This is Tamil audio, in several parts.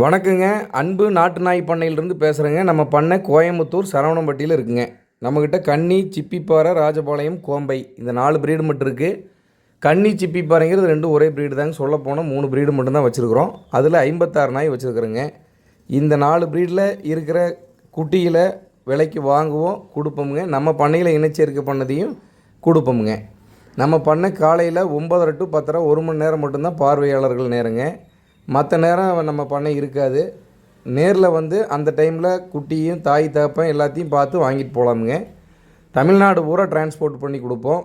வணக்கங்க. அன்பு நாட்டு நாய் பண்ணையிலிருந்து பேசுகிறேங்க நம்ம பண்ணை கோயம்புத்தூர் சரவணம்பட்டியில் இருக்குங்க. நம்மக்கிட்ட கன்னி சிப்பிப்பாறை ராஜபாளையம் கோம்பை இந்த நாலு ப்ரீடு மட்டும் இருக்குது கன்னி சிப்பிப்பாறைங்கிறது ரெண்டு ஒரே ப்ரீடு தாங்க. சொல்ல போனால் மூணு ப்ரீடு மட்டும்தான் வச்சுருக்குறோம். அதில் ஐம்பத்தாறு நாய் வச்சுருக்குறோங்க. இந்த நாலு ப்ரீடில் இருக்கிற குட்டியில் விலைக்கு வாங்குவோம் கொடுப்போமுங்க. நம்ம பண்ணையில் இணைச்சேர்க்கை பண்ணதையும் கொடுப்போமுங்க. நம்ம பண்ணை காலையில் ஒம்பதரை டு பத்தரை ஒரு மணி நேரம் மட்டும்தான் பார்வையாளர்கள் நேரங்க. மற்ற நேரம் நம்ம பண்ணை இருக்காது. நேரில் வந்து அந்த டைமில் குட்டியும் தாய் தகப்பன் எல்லாத்தையும் பார்த்து வாங்கிட்டு போகலாமுங்க தமிழ்நாடு பூரா டிரான்ஸ்போர்ட் பண்ணி கொடுப்போம்.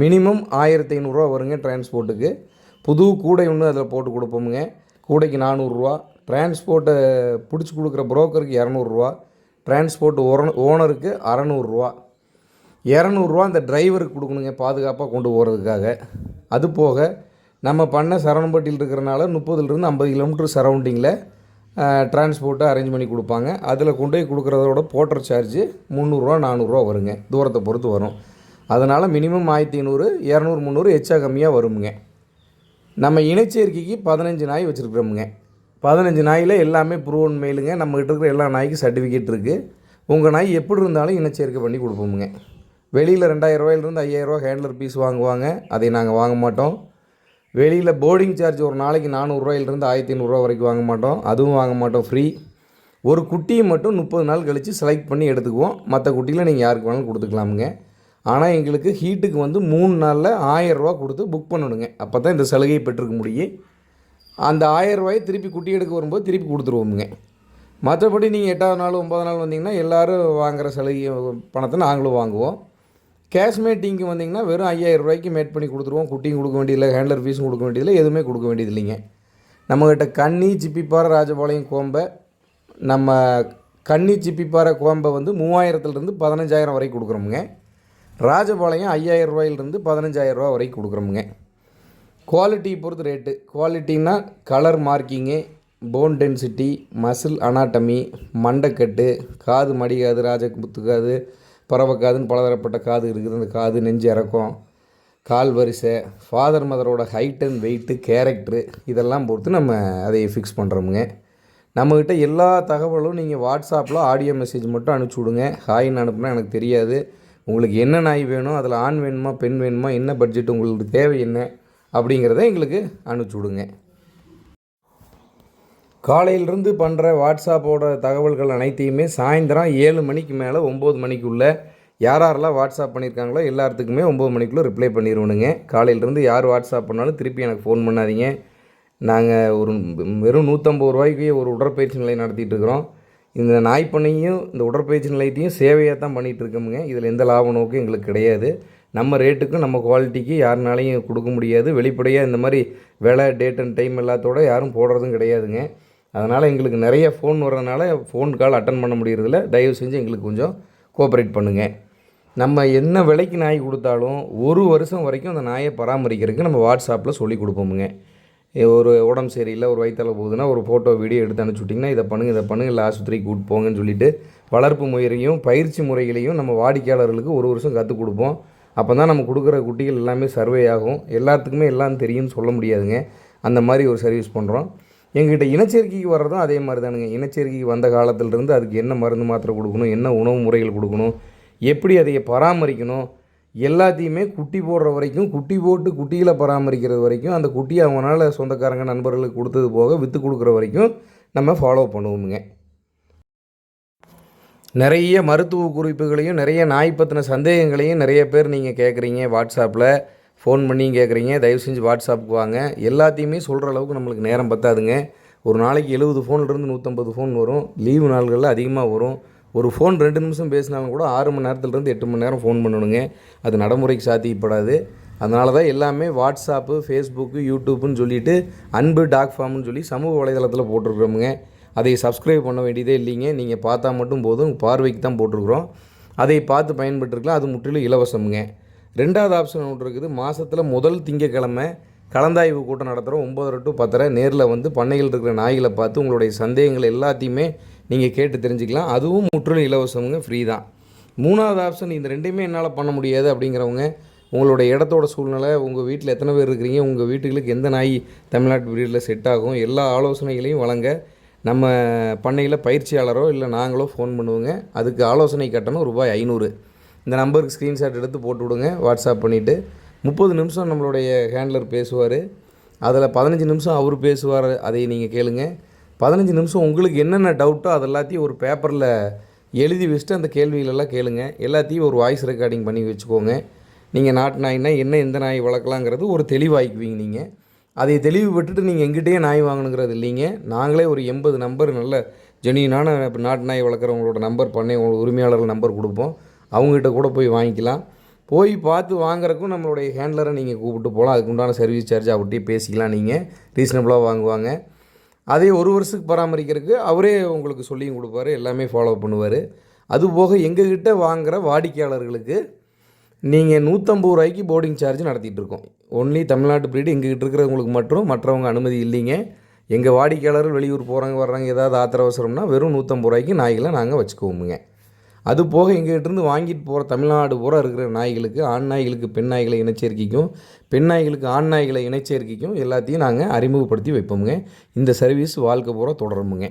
மினிமம் ஆயிரத்தி ஐநூறுரூவா வருங்க டிரான்ஸ்போர்ட்டுக்கு புது கூடை ஒன்று அதில் போட்டு கொடுப்போமுங்க. கூடைக்கு நானூறுரூவா. டிரான்ஸ்போர்ட்டை பிடிச்சி கொடுக்குற புரோக்கருக்கு இரநூறுவா. டிரான்ஸ்போர்ட் ஓனருக்கு அறநூறுரூவா இரநூறுவா அந்த டிரைவருக்கு கொடுக்கணுங்க பாதுகாப்பாக கொண்டு போகிறதுக்காக அது போக நம்ம பண்ண சரவணம்பட்டியில் இருக்கிறனால முப்பதுலேருந்து ஐம்பது கிலோமீட்டர் சரௌண்டிங்கில் டிரான்ஸ்போர்ட்டை அரேஞ்ச் பண்ணி கொடுப்பாங்க. அதில் கொண்டு போய் கொடுக்குறதோட போட்டர் சார்ஜு முந்நூறுரூவா நானூறுரூவா வருங்க. தூரத்தை பொறுத்து வரும். அதனால் மினிமம் ஆயிரத்தி ஐநூறு இரநூறு முந்நூறு எச்சா கம்மியாக வருமுங்க. நம்ம இனச்சேர்க்கைக்கு பதினஞ்சு நாய் வச்சுருக்குறோமுங்க. பதினஞ்சு நாயில் எல்லாமே ப்ரூவன் மெயிலுங்க நம்மகிட்ட இருக்கிற எல்லா நாய்க்கும் சர்டிஃபிகேட் இருக்குது உங்கள் நாய் எப்படி இருந்தாலும் இனச்சேர்க்கை பண்ணி கொடுப்போமுங்க. வெளியில் ரெண்டாயிரம் ரூபாயிலிருந்து ஐயாயிரரூவா ஹேண்ட்லர் பீஸ் வாங்குவாங்க. அதை நாங்கள் வாங்க மாட்டோம். வெளியில் போர்டிங் சார்ஜ் ஒரு நாளைக்கு நானூறுரூவாயிலிருந்து ஆயிரத்தி ஐநூறுரூவா வரைக்கும் வாங்க மாட்டோம். அதுவும் வாங்க மாட்டோம் ஃப்ரீ ஒரு குட்டியை மட்டும் முப்பது நாள் கழித்து செலக்ட் பண்ணி எடுத்துக்குவோம். மற்ற குட்டியில் நீங்கள் யாருக்கு வேணாலும் கொடுத்துக்கலாமுங்க. ஆனால் எங்களுக்கு ஹீட்டுக்கு வந்து மூணு நாளில் ஆயரூவா கொடுத்து புக் பண்ணணுங்க. அப்போ தான் இந்த சலுகையை பெற்றுக்க முடியும். அந்த ஆயரூவாயை திருப்பி குட்டி எடுக்க வரும்போது திருப்பி கொடுத்துருவோமுங்க. மற்றபடி நீங்கள் எட்டாவது நாள் ஒம்பது நாள் வந்தீங்கன்னா எல்லோரும் வாங்குகிற சலுகை பணத்தை நாங்களும் வாங்குவோம். கேஷ் மேட்டிங்க்கு வந்தீங்கன்னா வெறும் ஐயாயிரம் ரூபாய்க்கு மேட் பண்ணி கொடுத்துருவோம். குட்டியும் கொடுக்க வேண்டியதில்லை ஹேண்ட்லர் ஃபீஸும் கொடுக்க வேண்டியதில்லை எதுவுமே கொடுக்க வேண்டியதில்லைங்க. நம்மக்கிட்ட கன்னி சிப்பிப்பாறை ராஜபாளையம் கோம்பை நம்ம கன்னி சிப்பிப்பாறை கோம்பை வந்து மூவாயிரத்துலேருந்து பதினஞ்சாயிரம் வரைக்கும் கொடுக்குறோமுங்க. ராஜபாளையம் ஐயாயிரம் ரூபாயிலிருந்து பதினஞ்சாயிரம் ரூபா வரைக்கும் கொடுக்குறோமுங்க. குவாலிட்டி பொறுத்து rate குவாலிட்டின்னா colour marking bone density muscle anatomy மண்டைக்கட்டு காது மடிகாது ராஜமுத்துக்காது பறவைக்காதுன்னு பலதரப்பட்ட காது இருக்குது. அந்த காது நெஞ்சு இறக்கம். கால் வரிசை ஃபாதர் மதரோட ஹைட் அண்ட் வெயிட்டு கேரக்டரு இதெல்லாம் பொறுத்து நம்ம அதை ஃபிக்ஸ் பண்ணுறோமுங்க நம்மக்கிட்ட எல்லா தகவலும் நீங்கள் வாட்ஸ்அப்பில் ஆடியோ மெசேஜ் மட்டும் அனுப்பிச்சி விடுங்க ஹாய்னு அனுப்புனா எனக்கு தெரியாது. உங்களுக்கு என்ன நாய் வேணும் அதில் ஆண் வேணுமா பெண் வேணுமா என்ன பட்ஜெட் உங்களுக்கு தேவை என்ன அப்படிங்கிறத எங்களுக்கு அனுப்பிச்சி விடுங்க காலையிலிருந்து பண்ணுற வாட்ஸ்அப்போட தகவல்கள் அனைத்தையுமே சாயந்தரம் ஏழு மணிக்கு மேலே ஒம்பது மணிக்குள்ளே யார் யாரெல்லாம் வாட்ஸ்அப் பண்ணியிருக்காங்களோ எல்லாத்துக்குமே ஒம்பது மணிக்குள்ளே ரிப்ளை பண்ணிடுவோனுங்க காலையிலேருந்து யார் வாட்ஸ்அப் பண்ணாலும் திருப்பி எனக்கு ஃபோன் பண்ணாதீங்க. நாங்கள் ஒரு வெறும் நூற்றம்பது ரூபாய்க்கு ஒரு உடற்பயிற்சி நிலையம் நடத்திட்டு இருக்கிறோம். இந்த நாய் பண்ணையும் இந்த உடற்பயிற்சி நிலையத்தையும் சேவையாக தான் பண்ணிகிட்டு இருக்கோமுங்க. இதில் எந்த லாப நோக்கும் எங்களுக்கு கிடையாது. நம்ம ரேட்டுக்கும் நம்ம குவாலிட்டிக்கு யாருனாலையும் கொடுக்க முடியாது. வெளிப்படையாக இந்த மாதிரி விலை டேட் அண்ட் டைம் எல்லாத்தோட யாரும் போடுறதும் கிடையாதுங்க. அதனால் எங்களுக்கு நிறைய ஃபோன் வர்றதுனால ஃபோன் கால் அட்டன் பண்ண முடியறதில்ல. தயவு செஞ்சு எங்களுக்கு கொஞ்சம் கோஆப்ரேட் பண்ணுங்கள் நம்ம என்ன விலைக்கு நாய் கொடுத்தாலும் ஒரு வருஷம் வரைக்கும் அந்த நாயை பராமரிக்கிறதுக்கு நம்ம வாட்ஸ்அப்பில் சொல்லி கொடுப்போமுங்க. ஒரு உடம்பு சரியில்லை ஒரு வயிற்றால் போகுதுன்னா ஒரு ஃபோட்டோ வீடியோ எடுத்து அனுப்பிச்சுட்டிங்கன்னா இதை பண்ணுங்கள் இதை பண்ணுங்கள் இல்லை ஆஸ்பத்திரிக்கு கூப்பிட்டு போங்கன்னு சொல்லிட்டு வளர்ப்பு முறையையும் பயிற்சி முறைகளையும் நம்ம வாடிக்கையாளர்களுக்கு ஒரு வருஷம் கற்றுக் கொடுப்போம். அப்போ தான் நம்ம கொடுக்குற குட்டிகள் எல்லாமே சர்வே ஆகும். எல்லாத்துக்குமே எல்லாம் தெரியும்னு சொல்ல முடியாதுங்க. அந்த மாதிரி ஒரு சர்வீஸ் பண்ணுறோம் எங்கிட்ட இனச்சேர்க்கைக்கு வர்றதும் அதே மாதிரி தானுங்க. இனச்சேர்க்கைக்கு வந்த காலத்திலிருந்து அதுக்கு என்ன மருந்து மாத்திரை கொடுக்கணும் என்ன உணவு முறைகள் கொடுக்கணும் எப்படி அதை பராமரிக்கணும் எல்லாத்தையுமே குட்டி போடுற வரைக்கும் குட்டி போட்டு குட்டிகளை பராமரிக்கிறது வரைக்கும் அந்த குட்டியை அவங்களால சொந்தக்காரங்க நண்பர்களுக்கு கொடுத்தது போக விற்று கொடுக்குற வரைக்கும் நம்ம ஃபாலோ பண்ணுவோமுங்க. நிறைய மருத்துவ குறிப்புகளையும் நிறைய நாய் பற்றின சந்தேகங்களையும் நிறைய பேர் நீங்கள் கேட்குறீங்க வாட்ஸ்அப்பில் ஃபோன் பண்ணியும் கேட்குறீங்க தயவு செஞ்சு வாட்ஸ்அப்புக்கு வாங்க. எல்லாத்தையுமே சொல்கிற அளவுக்கு நம்மளுக்கு நேரம் பத்தாதுங்க. ஒரு நாளைக்கு எழுபது ஃபோன்லேருந்து நூற்றம்பது ஃபோன் வரும். லீவு நாள்களில் அதிகமாக வரும். ஒரு ஃபோன் ரெண்டு நிமிஷம் பேசினாலும் கூட ஆறு மணி நேரத்துலேருந்து எட்டு மணி நேரம் ஃபோன் பண்ணணுங்க. அது நடைமுறைக்கு சாத்தியப்படாது. அதனால தான் எல்லாமே வாட்ஸ்அப்பு ஃபேஸ்புக்கு யூடியூப்புன்னு சொல்லிவிட்டு அன்பு டாக் ஃபார்ம்னு சொல்லி சமூக வலைதளத்தில் போட்டிருக்கிறோமுங்க. அதை சப்ஸ்கிரைப் பண்ண வேண்டியதே இல்லைங்க. நீங்கள் பார்த்தா மட்டும் போதும். பார்வைக்கு தான் போட்டிருக்குறோம். அதை பார்த்து பயன்பட்டுருக்கலாம் அது முற்றிலும் இலவசமுங்க. ரெண்டாவது ஆப்ஷன் ஒன்று இருக்குது. மாதத்தில் முதல் திங்கக்கிழமை கலந்தாய்வு கூட்டம் நடத்துகிறோம் ஒம்பது டு பத்தரை. நேரில் வந்து பண்ணைகள் இருக்கிற நாய்களை பார்த்து உங்களுடைய சந்தேகங்கள் எல்லாத்தையுமே நீங்கள் கேட்டு தெரிஞ்சுக்கலாம். அதுவும் முற்றிலும் இலவசமுங்க ஃப்ரீ தான். மூணாவது ஆப்ஷன் இந்த ரெண்டையுமே என்னால் பண்ண முடியாது அப்படிங்கிறவங்க உங்களோட இடத்தோட சூழ்நிலை உங்கள் வீட்டில் எத்தனை பேர் இருக்கிறீங்க உங்கள் வீட்டுகளுக்கு எந்த நாய் தமிழ்நாட்டு வீட்டில் செட் ஆகும் எல்லா ஆலோசனைகளையும் வழங்க நம்ம பண்ணையில் பயிற்சியாளரோ இல்லை நாங்களோ ஃபோன் பண்ணுவோங்க. அதுக்கு ஆலோசனை கட்டணம் ரூபாய் ஐநூறு. இந்த நம்பருக்கு ஸ்க்ரீன்ஷாட் எடுத்து போட்டு விடுங்க வாட்ஸ்அப் பண்ணிவிட்டு முப்பது நிமிஷம் நம்மளுடைய ஹேண்ட்லர் பேசுவார். அதில் பதினஞ்சு நிமிஷம் அவர் பேசுவார் அதை நீங்கள் கேளுங்க. பதினஞ்சு நிமிஷம் உங்களுக்கு என்னென்ன டவுட்டோ அது எல்லாத்தையும் ஒரு பேப்பரில் எழுதி வச்சுட்டு அந்த கேள்விகளெல்லாம் கேளுங்க. எல்லாத்தையும் ஒரு வாய்ஸ் ரெக்கார்டிங் பண்ணி வச்சுக்கோங்க. நீங்கள் நாட்டு நாய்னா என்ன எந்த நாய் வளர்க்கலாங்கிறது ஒரு தெளிவாய்க்குவீங்க நீங்கள் அதை தெளிவு விட்டுட்டு நீங்கள் எங்கிட்டயே நாய் வாங்கணுங்கிறது இல்லைங்க. நாங்களே ஒரு எண்பது நம்பர் நல்ல ஜெனியனான இப்போ நாட்டு நாய் வளர்க்குறவங்களோட நம்பர் பண்ணை உரிமையாளர்கள் நம்பர் கொடுப்போம். அவங்ககிட்ட கூட போய் வாங்கிக்கலாம். போய் பார்த்து வாங்குறக்கும் நம்மளுடைய ஹேண்ட்லரை நீங்கள் கூப்பிட்டு போகலாம் அதுக்கு உண்டான சர்வீஸ் சார்ஜ் அவர்கிட்டயே பேசிக்கலாம் நீங்கள் ரீசனபிளாக வாங்குவாங்க. அதே ஒரு வருஷத்துக்கு பராமரிக்கிறதுக்கு அவரே உங்களுக்கு சொல்லியும் கொடுப்பாரு. எல்லாமே ஃபாலோ பண்ணுவார். அதுபோக எங்ககிட்ட வாங்குகிற வாடிக்கையாளர்களுக்கு நீங்கள் நூற்றம்பது ரூபாய்க்கு போர்டிங் சார்ஜ் நடத்திட்டு இருக்கோம். ஒன்லி தமிழ்நாட்டு பிரீடு எங்ககிட்ட இருக்கிறவங்களுக்கு மட்டும் மற்றவங்க அனுமதி இல்லைங்க. எங்கள் வாடிக்கையாளர்கள் வெளியூர் போகிறாங்க வர்றாங்க ஏதாவது ஆத்திர அவசரம்னா வெறும் நூற்றம்பது ரூபாய்க்கு நாய்களை நாங்கள் வச்சுக்குவோமுங்க. அது போக எங்ககிட்டருந்து வாங்கிட்டு போகிற தமிழ்நாடு பூரா இருக்கிற நாய்களுக்கு ஆண் நாய்களுக்கு பெண் நாய்களை இனச்சேர்க்கைக்கும் பெண் நாய்களுக்கு ஆண் நாய்களை இனச்சேர்க்கைக்கும் எல்லாத்தையும் நாங்கள் அறிமுகப்படுத்தி வைப்போமுங்க. இந்த சர்வீஸ் வாழ்க்கை பூரா தொடருமுங்க.